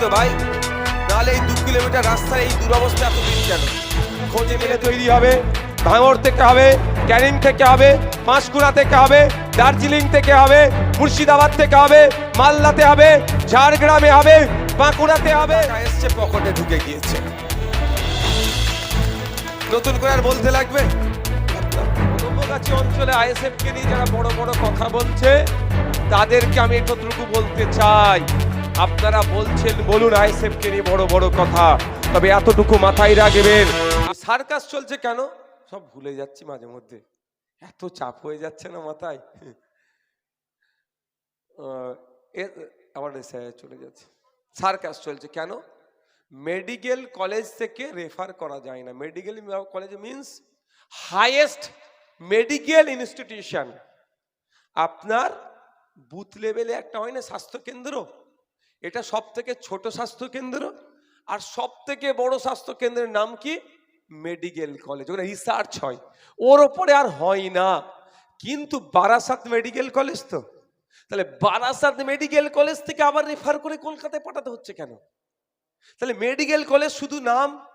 তো ভাই নাহলে এই দু কিলোমিটার রাস্তায় এই দুরবস্থা এতদিন কেন? খোঁজে মিলে তৈরি হবে ভাঙড় থেকে হবে ক্যানিং থেকে হবে পাঁশকুড়া থেকে হবে দার্জিলিং থেকে হবে মুর্শিদাবাদ থেকে হবে মালদাতে হবে ঝাড়গ্রামে হবে বাঁকুড়াতে হবে। এসছে পকেটে ঢুকে গিয়েছে। নতুন করে আর বলতে লাগবে? কদমগাছি অঞ্চলে আইএসএফ কে নিয়ে যারা বড় বড় কথা বলছে তাদেরকে আমি এতটুকু বলতে চাই, আপনারা বলছেন, বলুন আইএসএফ কে নিয়ে বড় বড় কথা, তবে এতটুকু মাথায় রাখবেন। সার্কাস চলছে কেন? সব ভুলে যাচ্ছি মাঝে মধ্যে। এত চাপ হয়ে যাচ্ছে না মাথায়? আবার চলে যাচ্ছে। সার্কাস চলছে কেন? মেডিকেল কলেজ থেকে রেফার করা যায় না। Medical college means highest medical institution আপনার বুথ লেভেলে একটা হয় না স্বাস্থ্যকেন্দ্র? এটা সব থেকে ছোট স্বাস্থ্যকেন্দ্র। আর সব থেকে বড় স্বাস্থ্যকেন্দ্রের নাম কি? Medical college. ওখানে রিসার্চ হয়। ওর ওপরে আর হয় না। কিন্তু বারাসাত মেডিকেল কলেজ তো। তাহলে বারাসাত মেডিকেল কলেজ থেকে আবার রেফার করে কলকাতায় পাঠাতে হচ্ছে কেন? তাহলে মেডিকেল কলেজ শুধু নাম?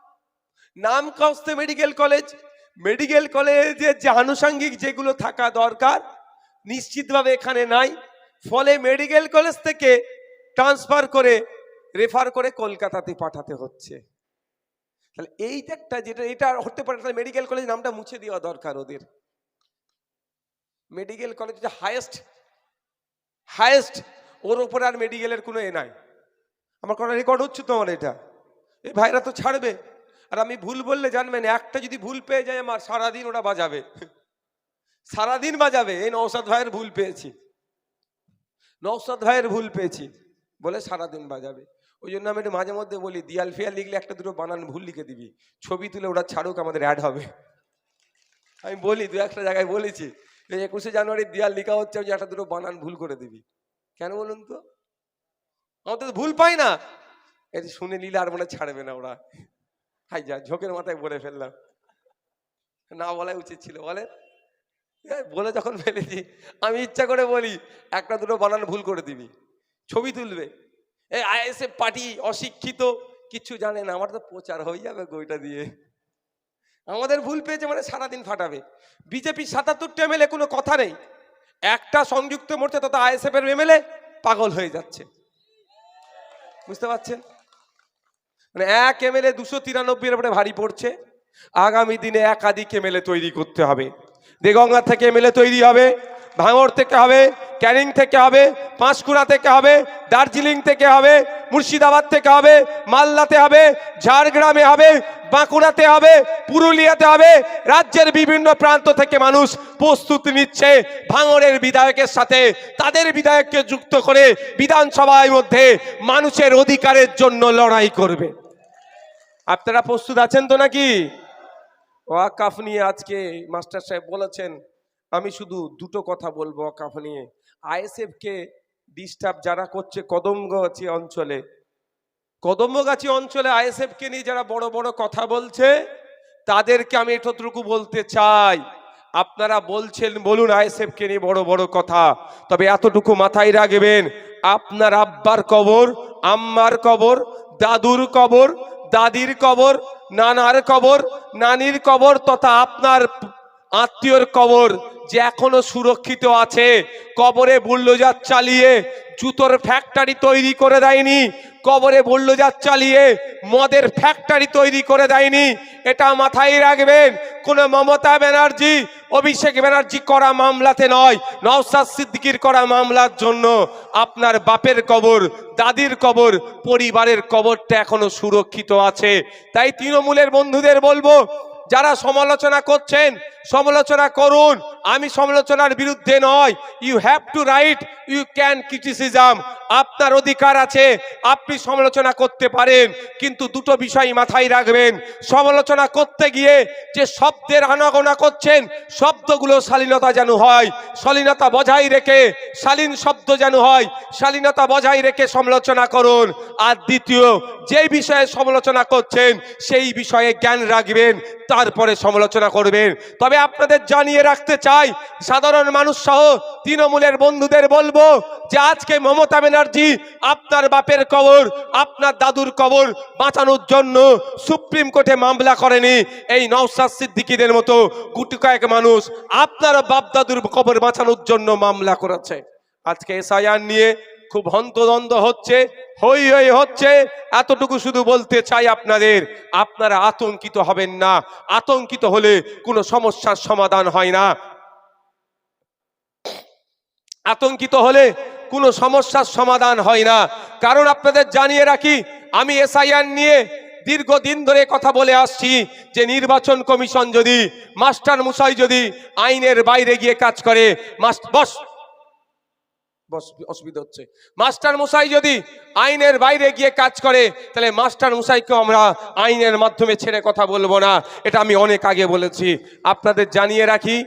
নাম কাস্তে মেডিকেল কলেজ? মেডিকেল কলেজে যে আনুষঙ্গিক যেগুলো থাকা দরকার, নিশ্চিতভাবে এখানে নাই। ফলে মেডিকেল কলেজ থেকে ট্রান্সফার করে, রেফার করে কলকাতাতে পাঠাতে হচ্ছে। তাহলে এইটা একটা যেটা, এটা হতে পারে তাহলে মেডিকেল কলেজ নামটা মুছে দেওয়া দরকার ওদের। মেডিকেল কলেজ হায়েস্ট হায়েস্ট ওর উপরে আর মেডিকেলের কোনো এ নাই। আমার কোনো রেকর্ড হচ্ছে তোমার এটা। এই ভাইরা তো ছাড়বে। আর আমি ভুল বললে জানবেন, একটা যদি ভুল পেয়ে যায় আমার, সারাদিন ওরা বাজাবে। সারাদিন বাজাবে, এই নৌসাদ ভাইয়ের ভুল পেয়েছি। নৌসাদ ভাইয়ের ভুল পেয়েছি, বলে সারাদিন বাজাবে। ওই জন্য আমি একটু মাঝে মধ্যে বলি, দিয়াল ফিয়াল লিখলে একটা দুটো বানান ভুল লিখে দিবি। ছবি তুলে ওরা ছাড়ুক, আমাদের অ্যাড হবে। আমি বলি, দু একটা জায়গায় বলেছি যে একুশে জানুয়ারি দিয়াল লিখা হচ্ছে যে একটা দুটো বানান ভুল করে দিবি। কেন বলুন তো? আমাদের ভুল পাই না। এটা শুনে নিলে আর মনে ছাড়বে না ওরা। হাই যা, ঝোঁকের মাথায় বলে ফেললাম। না বলাই উচিত ছিল বলে বলে যখন ফেলেছি আমি ইচ্ছা করে বলি, একটা দুটো বানান ভুল করে দিবি, ছবি তুলবে। এই আইএসএফ পার্টি অশিক্ষিত কিচ্ছু জানে না, আমার তো প্রচার হয়ে যাবে গইটা দিয়ে। আমাদের ভুল পেয়েছে মানে সারাদিন ফাটাবে। বিজেপি সাতাত্তরটা এমএলএ, কোনো কথা নেই। একটা সংযুক্ত মোর্চা, তথা আইএসএফ এর এমএলএ পাগল হয়ে যাচ্ছে। বুঝতে পারছেন? মানে এক এমএলএ দুশো তিরানব্বই উপরে ভারী পড়ছে। আগামী দিনে একাধিক এমএলএ তৈরি করতে হবে। দেগঙ্গা থেকে এমএলএ তৈরি হবে, ভাঙড় থেকে হবে, ক্যানিং থেকে হবে, পাঁশকুড়া থেকে হবে, দার্জিলিং থেকে হবে, মুর্শিদাবাদ থেকে হবে, মালদাতে হবে, ঝাড়গ্রামে হবে, বাঁকুড়াতে হবে, পুরুলিয়াতে হবে, রাজ্যের বিভিন্ন প্রান্ত থেকে মানুষ প্রস্তুতি নিচ্ছে ভাঙড়ের বিধায়কের সাথে। তাদের বিধায়ককে যুক্ত করে বিধানসভার মধ্যে মানুষের অধিকারের জন্য লড়াই করবে। আপনারা প্রস্তুত আছেন তো নাকি? ওয়াকাফ নিয়ে আজকে মাস্টার সাহেব বলেছেন, আমি শুধু দুটো কথা বলব ওয়াকাফ নিয়ে। আইএসএফ কে ডিস্টার্ব যারা করছে কদমগাছি অঞ্চলে কদমগাছি অঞ্চলে আইএসএফ কে নিয়ে যারা বড় বড় কথা বলছে, তাদেরকে আমি এতটুকু বলতে চাই, আপনারা বলছেন, বলুন আইএসএফ কে নিয়ে বড় বড় কথা, তবে এতটুকু মাথায় রাখবেন, আপনার আব্বার কবর, আম্মার কবর, দাদুর কবর দাদির কবর নানার কবর নানির কবর তথা আপনার আত্মীয়র কবর। যে এখনও সুরক্ষিত আছে, কবরে বুল্ডোজার চালিয়ে জুতোর ফ্যাক্টরি তৈরি করে দেয়নি, কবরে বুল্ডোজার চালিয়ে মদের ফ্যাক্টরি তৈরি করে দেয়নি, এটা মাথায় রাখবেন, কোন মমতা ব্যানার্জি, অভিষেক ব্যানার্জি করা মামলাতে নয় নওসাদ সিদ্দিকির করা মামলার জন্য আপনার বাপের কবর, দাদির কবর, পরিবারের কবরটা এখনও সুরক্ষিত আছে। তাই তৃণমূলের বন্ধুদের বলব যারা সমালোচনা করছেন, সমালোচনা করুন। আমি সমালোচনার বিরুদ্ধে নয়। You have to right you can criticism আপনার অধিকার আছে, আপনি সমালোচনা করতে পারেন, কিন্তু দুটো বিষয় মাথায় রাখবেন। সমালোচনা করতে গিয়ে যে শব্দের আনাগোনা করছেন, শব্দগুলো শালীনতা যেন হয়। শালীনতা বজায় রেখে, শালীন শব্দ যেন হয়, শালীনতা বজায় রেখে সমালোচনা করুন। আর দ্বিতীয়, যে বিষয়ে সমালোচনা করছেন, সেই বিষয়ে জ্ঞান রাখবেন। তারপরে সমালোচনা করবেন। তবে আপনাদের জানিয়ে রাখতে চাই, সাধারণ মানুষ সহ তৃণমূলের বন্ধুদের বলব যে আজকে মমতা ব্যানার্জি আপনার বাপের কবর, আপনার দাদুর কবর বাঁচানোর জন্য সুপ্রিম কোর্টে মামলা করেনি। এই নওসাদ সিদ্দিকীদের মতো গুটি কয়েক মানুষ আপনার বাপ দাদুর কবর বাঁচানোর জন্য মামলা করেছে। আজকে এসআইআর নিয়ে খুব হন্তদন্ত হচ্ছে, হই হই হচ্ছে। এতটুকু শুধু বলতে চাই আপনাদের, আপনারা আতঙ্কিত হবেন না। আতঙ্কিত হলে কোনো সমস্যার সমাধান হয় না। আতঙ্কিত হলে কোনো সমস্যার সমাধান হয় না। কারণ আপনাদের জানিয়ে রাখি, আমি এসআইআর নিয়ে দীর্ঘদিন ধরে কথা বলে আসছি যে নির্বাচন কমিশন যদি মাস্টার মুসাই যদি আইনের বাইরে গিয়ে কাজ করে মাস্ট বস বস অসুবিধা হচ্ছে। মাস্টার মশাই যদি আইনের বাইরে গিয়ে কাজ করে, তাহলে মাস্টার মশাইকেও আমরা আইনের মাধ্যমে ছেড়ে কথা বলব না। এটা আমি অনেক আগে বলেছি। আপনাদের জানিয়ে রাখি,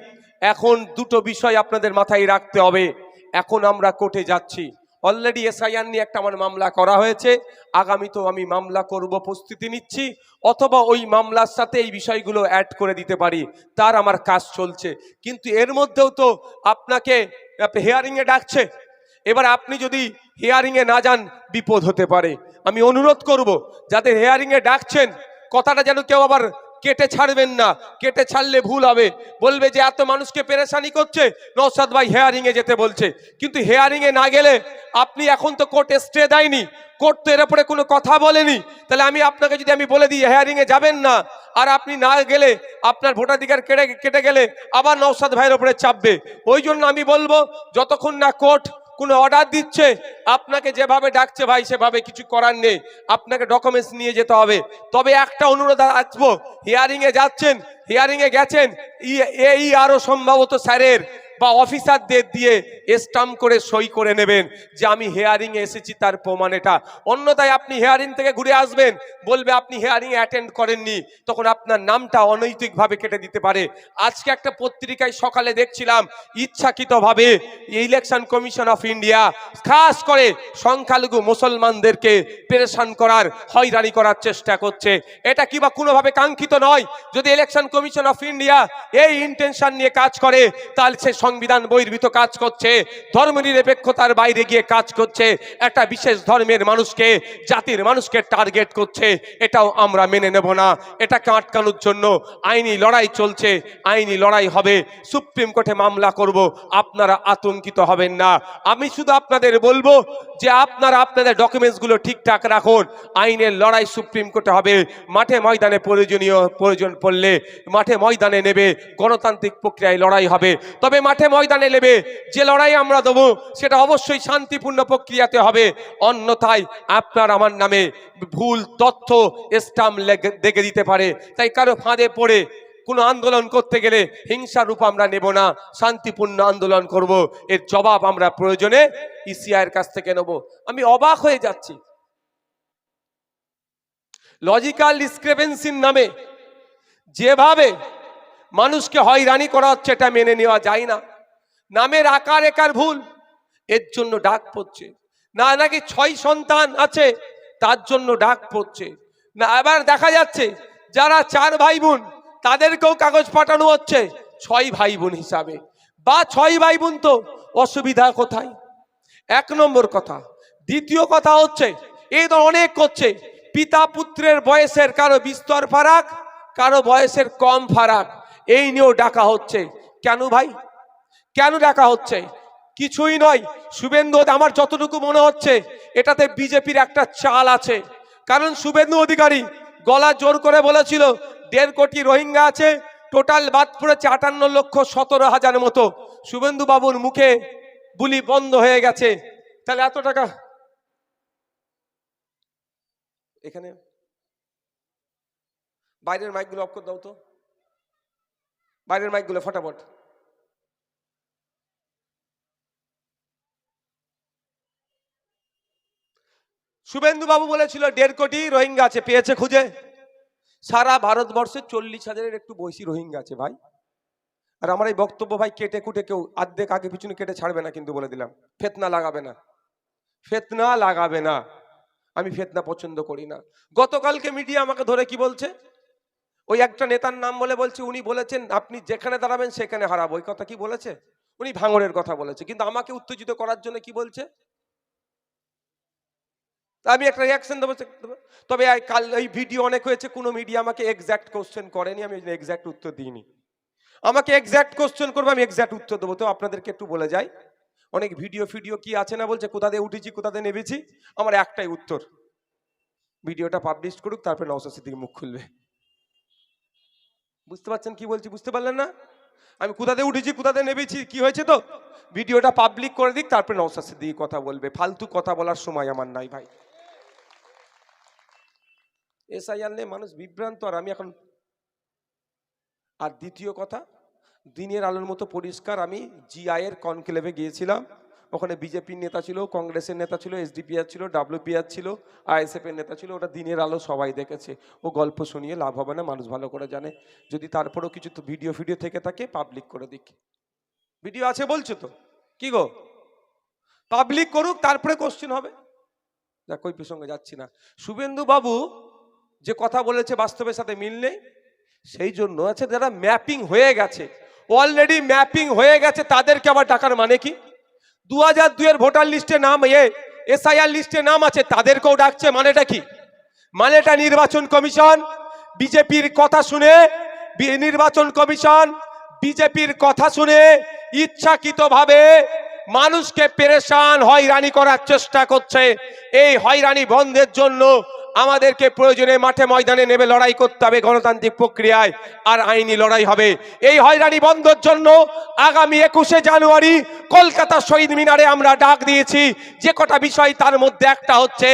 এখন দুটো বিষয় আপনাদের মাথায় রাখতে হবে। এখন আমরা কোর্টে যাচ্ছি। অলরেডি এসআইআর নিয়ে একটা আমার মামলা করা হয়েছে। আগামী তো আমি মামলা করব, প্রস্তুতি নিচ্ছি। অথবা ওই মামলার সাথে এই বিষয়গুলো অ্যাড করে দিতে পারি। তার আমার কাজ চলছে। কিন্তু এর মধ্যেও তো আপনাকে হেয়ারিংয়ে ডাকছে। এবার আপনি যদি হিয়ারিংয়ে না যান, বিপদ হতে পারে। আমি অনুরোধ করব, যাদের হিয়ারিংয়ে ডাকছেন, কথাটা যেন কেউ আবার কেটে ছাড়বেন না, কেটে ছাড়লে ভুল হবে। বলবে যে, এত মানুষকে পেরেশানি করছে নৌসাদ ভাই হেয়ারিংয়ে যেতে বলছে। কিন্তু হেয়ারিংয়ে না গেলে আপনি এখন তো কোর্টে স্টে দেয়নি। কোর্ট তো এর উপরে কোনো কথা বলেনি। তাহলে আমি আপনাকে যদি আমি বলে দিই হেয়ারিংয়ে যাবেন না। আর আপনি না গেলে আপনার ভোটাধিকার কেটে কেটে গেলে আবার নৌসাদ ভাইয়ের ওপরে চাপবে। ওই জন্য আমি বলব, যতক্ষণ না কোর্ট কোনো অর্ডার দিচ্ছে, আপনাকে যেভাবে ডাকছে ভাই, সেভাবে কিছু করার নেই। আপনাকে ডকুমেন্টস নিয়ে যেতে হবে। তবে একটা অনুরোধ আসব হিয়ারিংয়ে যাচ্ছেন হিয়ারিংয়ে গেছেন এই আরও সম্ভবত স্যারের বা অফিসারদের দিয়ে স্টাম্প করে সই করে নেবেন যে আমি হেয়ারিংয়ে এসেছি তার প্রমাণ এটা। অন্যথায় আপনি হেয়ারিং থেকে ঘুরে আসবেন, বলবে আপনি হেয়ারিং অ্যাটেন্ড করেননি, তখন আপনার নামটা অনৈতিকভাবে কেটে দিতে পারে। আজকে একটা পত্রিকায় সকালে দেখছিলাম, ইচ্ছাকৃতভাবে ইলেকশন কমিশন অফ ইন্ডিয়া খাস করে সংখ্যালঘু মুসলমানদেরকে পেরেশান করার, হয়রানি করার চেষ্টা করছে। এটা কি বা কোনোভাবে কাঙ্ক্ষিত নয়? যদি ইলেকশন কমিশন অফ ইন্ডিয়া এই ইন্টেনশন নিয়ে কাজ করে, তাহলে সে সংবিধান বহির্ভূত কাজ করছে, ধর্ম নিরপেক্ষতার বাইরে গিয়ে কাজ করছে, একটা বিশেষ ধর্মের মানুষকে, জাতির মানুষকে টার্গেট করছে, এটাও আমরা মেনে নেব না, এটাকে আটকানোর জন্য আইনি লড়াই চলছে, আইনি লড়াই হবে, সুপ্রিম কোর্টে মামলা করব, আপনারা আতঙ্কিত হবেন না। আমি শুধু আপনাদের বলব যে আপনারা আপনাদের ডকুমেন্টসগুলো ঠিকঠাক রাখুন, আইনের লড়াই সুপ্রিম কোর্টে হবে, মাঠে ময়দানে প্রয়োজনীয় প্রয়োজন পড়লে মাঠে ময়দানে নেবে, গণতান্ত্রিক প্রক্রিয়ায় লড়াই হবে, তবে মাঠে ময়দানে নেবে, যে লড়াই আমরা দেবো, সেটা অবশ্যই শান্তিপূর্ণ প্রক্রিয়াতে হবে। অন্যথায় আপনার আমার নামে ভুল তথ্য স্টাম্প দেখে দিতে পারে। তাই কারও ফাঁদে পড়ে কোনো আন্দোলন করতে গেলে হিংসার রূপ আমরা নেব না, শান্তিপূর্ণ আন্দোলন করব। এর জবাব আমরা প্রয়োজনে ইসিআইয়ের কাছ থেকে নেব। আমি অবাক হয়ে যাচ্ছি। লজিক্যাল ডিসক্রিপেন্সির নামে যেভাবে মানুষকে হয়রানি করা হচ্ছে, এটা মেনে নেওয়া যায় না। নামের আকার একার ভুল। এর জন্য ডাক পড়ছে। না, নাকি ছয় সন্তান আছে, তার জন্য ডাক পড়ছে। না, আবার দেখা যাচ্ছে, যারা চার ভাই বোন তাদেরকেও কাগজ পাঠানো হচ্ছে ছয় ভাই বোন হিসাবে। বা ছয় ভাই বোন তো অসুবিধা কোথায়? এক নম্বর কথা। দ্বিতীয় কথা হচ্ছে এই তো অনেক করছে। পিতা পুত্রের বয়সের কারও বিস্তর ফারাক, কারও বয়সের কম ফারাক। এই নিয়েও ডাকা হচ্ছে। কেন ভাই? কেন ডাকা হচ্ছে? কিছুই নয়। শুভেন্দু, আমার যতটুকু মনে হচ্ছে, এটাতে বিজেপির একটা চাল আছে। কারণ শুভেন্দু অধিকারী গলা জোর করে বলেছিল, দেড় কোটি রোহিঙ্গা আছে, টোটাল বাদ পড়েছে আটান্ন লক্ষ সতেরো হাজার মতো। শুভেন্দু বাবুর মুখে বুলি বন্ধ হয়ে গেছে। তাহলে এত টাকা এখানে? বাইরের মাইকগুলো অফ করে দাও তো। বাইরের মাইকগুলো ফটাফট। শুভেন্দু বাবু বলেছিল, দেড় কোটি রোহিঙ্গা আছে, পেয়েছে খুঁজে? সারা ভারতবর্ষে চল্লিশ হাজারের একটু বেশি রোহিঙ্গা আছে ভাই। আর আমার এই বক্তব্য ভাই কেটে কুটে কেউ আর্ধেক আগে পিছনে কেটে ছাড়বে না কিন্তু বলে দিলাম। ফেতনা লাগাবে না। ফেতনা লাগাবে না। আমি ফেতনা পছন্দ করি না। গতকালকে মিডিয়া আমাকে ধরে কি বলছে? ওই একটা নেতার নাম বলে বলছে, উনি বলেছেন, আপনি যেখানে দাঁড়াবেন সেখানে হারাবো। ওই কথা কি বলেছে? উনি ভাঙড়ের কথা বলেছে। কিন্তু আমাকে উত্তেজিত করার জন্য কি বলছে? তা আমি একটা রিয়াকশন দেবো। তবে কাল, এই ভিডিও অনেক হয়েছে, কোনো মিডিয়া আমাকে এক্স্যাক্ট কোশ্চেন করেনি, আমি এক্স্যাক্ট উত্তর দিইনি। আমাকে এক্স্যাক্ট কোশ্চেন করব, আমি এক্স্যাক্ট উত্তর দেবো। তো আপনাদেরকে একটু বলে যাই, অনেক ভিডিও ফিডিও কি আছে না বলছে, কোথা দিয়ে উঠেছি, কোথা দিয়ে নেমেছি, আমার একটাই উত্তর। ভিডিওটা পাবলিশ করুক, তারপরে নওসাদ সিদ্দিকি মুখ খুলবে। বুঝতে পারছেন কি বলছি, বুঝতে পারলেন না? আমি কোথাতে উঠেছি কোথাতে নেমেছি, কি হয়েছে তো? ভিডিওটা পাবলিক করে দিক, তারপরে নওসাদ সিদ্দিকি কথা বলবে। ফালতু কথা বলার সময় আমার নাই ভাই। এসআইআর নিয়ে মানুষ বিভ্রান্ত আর আমি এখন আর দ্বিতীয় কথা, দিনের আলোর মতো পরিষ্কার আমি জিআইয়ের কনক্লেভে গিয়েছিলাম। ওখানে বিজেপির নেতা ছিল, কংগ্রেসের নেতা ছিল এসডিপিআর ছিল ডাব্লিউপিআর ছিল আইএসএফ এর নেতা ছিল ওটা দিনের আলো সবাই দেখেছে। ও গল্প শুনিয়ে লাভ হবে না, মানুষ ভালো করে জানে। যদি তারপরেও কিছু তো ভিডিও ফিডিও থেকে থাকে পাবলিক করে দিক। ভিডিও আছে বলছো তো? কি গো? পাবলিক করুক, তারপরে কোশ্চেন হবে। দেখ ওই প্রসঙ্গে যাচ্ছি না। শুভেন্দু বাবু যে কথা বলেছে বাস্তবের সাথে মিল নেই, সেই জন্য আছে যারা ম্যাপিং হয়ে গেছে অলরেডি ম্যাপিং হয়ে গেছে, তাদেরকে আবার ডাকার মানে কি? দু হাজার দুইয়ের ভোটার লিস্টে নাম এ, এসআইআর লিস্টে নাম আছে, তাদেরকেও ডাকছে, মানেটা কি? মানেটা নির্বাচন কমিশন, বিজেপির কথা শুনে নির্বাচন কমিশন, বিজেপির কথা শুনে, ইচ্ছাকৃতভাবে মানুষকে পেরেশান, হয়রানি করার চেষ্টা করছে। এই হয়রানি বন্ধের জন্য আমাদেরকে প্রয়োজনে মাঠে ময়দানে নেবে লড়াই করতে হবে গণতান্ত্রিক প্রক্রিয়ায়, আর আইনি লড়াই হবে। এই হয়রানি বন্ধের জন্য আগামী একুশে জানুয়ারি কলকাতা শহীদ মিনারে আমরা ডাক দিয়েছি। যে কটা বিষয় তার মধ্যে একটা হচ্ছে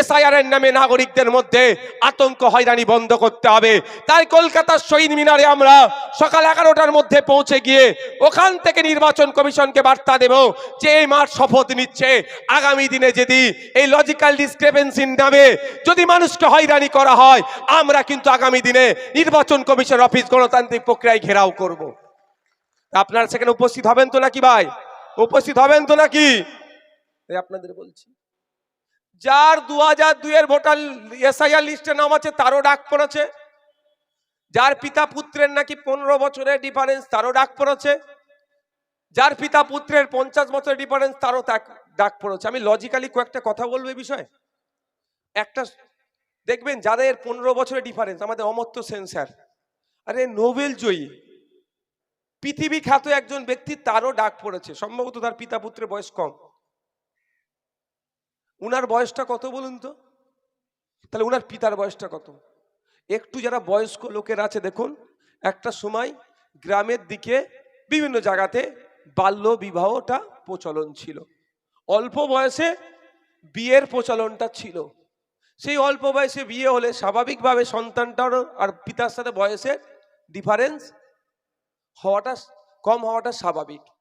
এসআইআর এর নামে নাগরিকদের মধ্যে আতঙ্ক, হয়রানি বন্ধ করতে হবে। তাই কলকাতার শহীদ মিনারে আমরা সকাল এগারোটার মধ্যে পৌঁছে গিয়ে ওখান থেকে নির্বাচন কমিশনকে বার্তা দেব যে এই মাঠ শপথ নিচ্ছে। আগামী দিনে যদি এই লজিক্যাল ডিসক্রিপেন্সির নামে যদি মানুষকে হয়রানি করা হয়, আমরা কিন্তু আগামী দিনে নির্বাচন কমিশন অফিস গণতান্ত্রিক প্রক্রিয়ায় ঘেরাও করব। আপনারা সেখানে উপস্থিত হবেন তো নাকি ভাই? উপস্থিত হবেন তো নাকি? আপনাদের বলছি। যার দু হাজার দুইয়ের ভোটার এসআইআর লিস্টে নাম আছে, তারও ডাক পড়েছে। যার পিতা পুত্রের নাকি পনেরো বছরের ডিফারেন্স তারও ডাক পড়েছে। যার পিতা পুত্রের পঞ্চাশ বছরের ডিফারেন্স তারও ডাক পড়েছে। আমি লজিক্যালি কয়েকটা কথা বলব এই বিষয়ে। একটা দেখবেন যাদের পনেরো বছরের ডিফারেন্স আমাদের অমর্ত্য সেন স্যার। আরে, নোবেল জয়ী। পৃথিবী খ্যাত একজন ব্যক্তি তারও ডাক পড়েছে। সম্ভবত তার পিতা পুত্রের বয়স কম। উনার বয়সটা কত বলুন তো? তাহলে উনার পিতার বয়সটা কত? একটু যারা বয়স্ক লোকের আছে, দেখুন, একটা সময় গ্রামের দিকে বিভিন্ন জায়গাতে বাল্য বিবাহটা প্রচলন ছিল। অল্প বয়সে বিয়ের প্রচলনটা ছিল। সেই অল্প বয়সে বিয়ে হলে স্বাভাবিকভাবে সন্তানটার আর পিতার সাথে বয়সের ডিফারেন্স হওয়াটা কম হওয়াটা স্বাভাবিক।